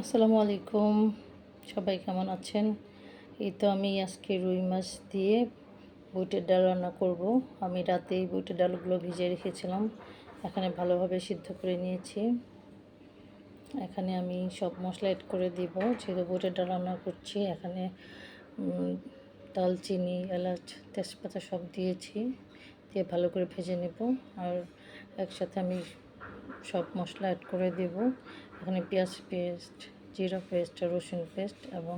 আসসালামু আলাইকুম। সবাই কেমন আছেন? এই তো আমি আজকে রুই মাছ দিয়ে বুটের ডাল রান্না করব। আমি রাতেই বুটের ডালগুলো ভিজিয়ে রেখেছিলাম। এখানে ভালোভাবে সিদ্ধ করে নিয়েছি। এখানে আমি সব মশলা এড করে দিব। যেহেতু বুটের ডাল রান্না করছি, এখানে দালচিনি, এলাচ, তেজপাতা সব দিয়েছি। দিয়ে ভালো করে ভেজে নেব। আর একসাথে আমি সব মশলা অ্যাড করে দেব। এখানে পেঁয়াজ পেস্ট জিরা পেস্ট রসুন পেস্ট এবং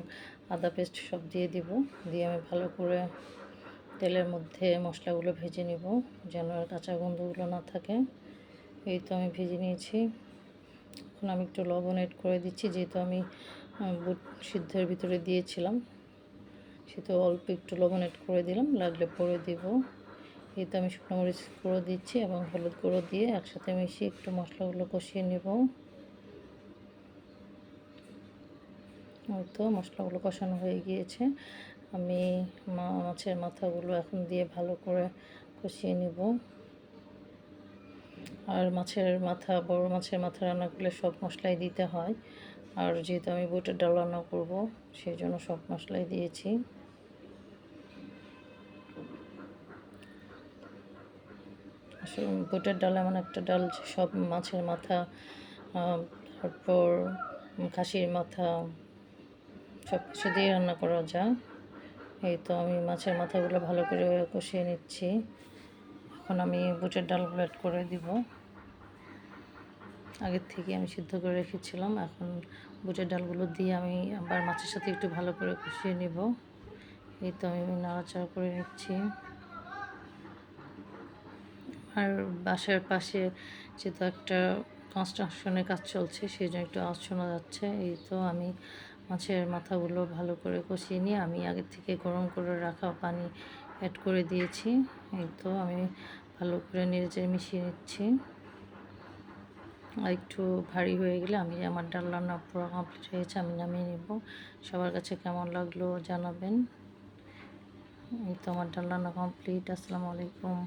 আদা পেস্ট সব দিয়ে দিব। দিয়ে আমি ভালো করে তেলের মধ্যে মশলাগুলো ভেজে নিব যেন কাঁচা গন্ধগুলো না থাকে। এই তো আমি ভেজে নিয়েছি। এখন আমি একটু লবণ এড করে দিচ্ছি, যেহেতু আমি বুট সিদ্ধের ভিতরে দিয়েছিলাম, সেহেতু অল্প একটু লবণ এড করে দিলাম, লাগলে পরে দিব। এই তো আমি শুকনো মরিচ গুঁড়ো দিচ্ছি এবং হলুদ গুঁড়ো দিয়ে একসাথে মিশিয়ে একটু মশলাগুলো কষিয়ে নেব। ওই তো মশলাগুলো কষানো হয়ে গিয়েছে। আমি মাছের মাথাগুলো এখন দিয়ে ভালো করে কষিয়ে নেব। আর মাছের মাথা, বড় মাছের মাথা রান্না করলে সব মশলাই দিতে হয়। আর যেহেতু আমি বুটের ডাল রান্না করব, সেই জন্য সব মশলাই দিয়েছি। বুটের ডাল, এমন একটা ডাল সব মাছের মাথা তারপর খাসির মাথা সব কিছু দিয়ে রান্না করা যায়। এই তো আমি মাছের মাথাগুলো ভালো করে কষিয়ে নিচ্ছি। এখন আমি বুটের ডালগুলো অ্যাড করে দিব। আগের থেকে আমি সিদ্ধ করে রেখেছিলাম। এখন বুটের ডালগুলো দিয়ে আমি আবার মাছের সাথে একটু ভালো করে কষিয়ে নেব। এই তো আমি নাড়াচাড়া করে নিচ্ছি। আর বাসার পাশে যেহেতু একটা কনস্ট্রাকশনের কাজ চলছে সেই জন্য একটু আওয়াজ শোনা যাচ্ছে। এই তো আমি মাছের মাথাগুলো ভালো করে কষিয়ে নিয়ে আমি আগে থেকে গরম করে রাখা পানি অ্যাড করে দিয়েছি। এই তো আমি ভালো করে নেড়ে মিশিয়ে নিচ্ছি। আর একটু ভারী হয়ে গেলে আমি আমার ডাল রান্না পুরো কমপ্লিট হয়েছে আমি নামিয়ে নেব। সবার কাছে কেমন লাগল জানাবেন। এই তো আমার ডাল রান্না কমপ্লিট আসসালামু আলাইকুম।